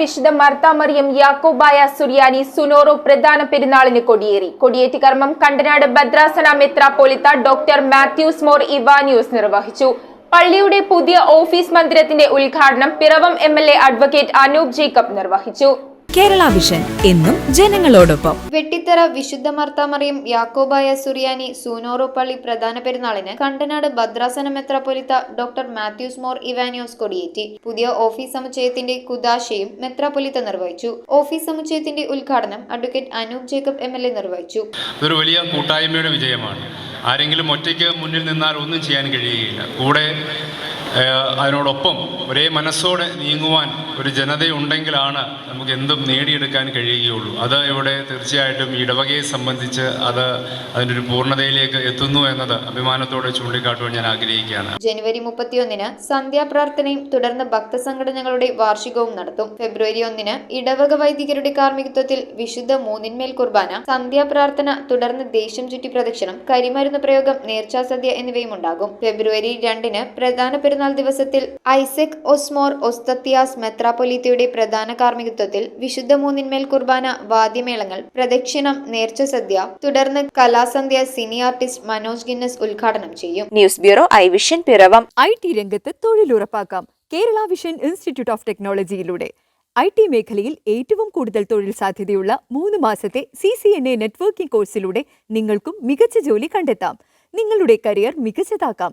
വിശുദ്ധ മർത്താമറിയം യാക്കോബായ സുറിയാനി സുനോറോ പ്രധാന പെരുന്നാളിന് കൊടിയേറി. കൊടിയേറ്റ് കർമ്മം കണ്ടനാട് ഭദ്രാസന മെത്രാപ്പോലിത്ത ഡോക്ടർ മാത്യൂസ് മോർ ഇവാനിയൂസ് നിർവഹിച്ചു. പള്ളിയുടെ പുതിയ ഓഫീസ് മന്ദിരത്തിന്റെ ഉദ്ഘാടനം Piravom M advocate Anoop Jacob നിർവഹിച്ചു. കേരള വിഷൻ എന്നും ജനങ്ങളോടൊപ്പം. വെട്ടിത്തറ വിശുദ്ധ മർത്താമറിയം യാക്കോബായ സുറിയാനി സൂനോറോ പള്ളി പ്രധാന പെരുന്നാളിന് കണ്ടനാട് ഭദ്രാസന മെത്രാപൊലിത്ത ഡോക്ടർ മാത്യൂസ് മോർ ഇവാനിയോസ് കൊടിയേറ്റി. പുതിയ ഓഫീസ് സമുച്ചയത്തിന്റെ കുദാശയും മെത്രാപൊലിത്ത നിർവഹിച്ചു. ഓഫീസ് സമുച്ചയത്തിന്റെ ഉദ്ഘാടനം advocate Anoop Jacob M L A നിർവഹിച്ചു. ഇതൊരു വലിയ കൂട്ടായ്മയുടെ വിജയമാണ്. ആരെങ്കിലും ഒറ്റയ്ക്ക് മുന്നിൽ നിന്നാൽ ഒന്നും ചെയ്യാൻ കഴിയുകയില്ല. കൂടെ അതിനോടൊപ്പം ഒരേ മനസ്സോടെ നീങ്ങുവാൻ ഒരു ജനതയുണ്ടെങ്കിലാണ് നമുക്ക് എന്തും നേടിയെടുക്കാൻ കഴിയുകയുള്ളൂ. അത് ഇവിടെ തീർച്ചയായിട്ടും ഇടവകയെ സംബന്ധിച്ച് അത് അതിന്റെ ഒരു പൂർണതയിലേക്ക് എത്തുന്നു എന്നത് അഭിമാനത്തോടെ ചൂണ്ടിക്കാട്ടുവാൻ ഞാൻ ആഗ്രഹിക്കുകയാണ്. ജനുവരി മുപ്പത്തിയൊന്നിന് സന്ധ്യാപ്രാർത്ഥനയും തുടർന്ന് ഭക്തസംഘടനകളുടെ വാർഷികവും നടത്തും. ഫെബ്രുവരി ഒന്നിന് ഇടവക വൈദികരുടെ കാർമ്മികത്വത്തിൽ വിശുദ്ധ മൂന്നിന്മേൽ കുർബാന സന്ധ്യാപ്രാർത്ഥന തുടർന്ന് ദേശം ചുറ്റി പ്രദക്ഷിണം കരിമരുന്ന് പ്രയോഗം നേർച്ചാസദ്യ എന്നിവയും ഉണ്ടാകും. ഫെബ്രുവരി രണ്ടിന് പ്രധാന ദിവസത്തിൽ ഐസക് ഒസ്മോർ ഒസ്തത്തിയാസ് മെത്രാപൊലീത്തയുടെ പ്രധാന കാർമ്മികത്വത്തിൽ വിശുദ്ധ മൂന്നിന്മേൽ കുർബാന വാദ്യമേളങ്ങൾ പ്രദക്ഷിണം നേർച്ച സദ്യ തുടർന്ന് കലാസന്ധ്യ സിനി ആർട്ടിസ്റ്റ് മനോജ് ഗിന്നസ് ഉദ്ഘാടനം ചെയ്യും. News bureau I vision Piravom. I T രംഗത്ത് തൊഴിലുറപ്പാക്കാം. കേരള വിഷൻ ഇൻസ്റ്റിറ്റ്യൂട്ട് ഓഫ് ടെക്നോളജിയിലൂടെ. ഐ ടി മേഖലയിൽ ഏറ്റവും കൂടുതൽ തൊഴിൽ സാധ്യതയുള്ള മൂന്ന് മാസത്തെ C C N A networking കോഴ്സിലൂടെ നിങ്ങൾക്കും മികച്ച ജോലി കണ്ടെത്താം. നിങ്ങളുടെ കരിയർ മികച്ചതാക്കാം.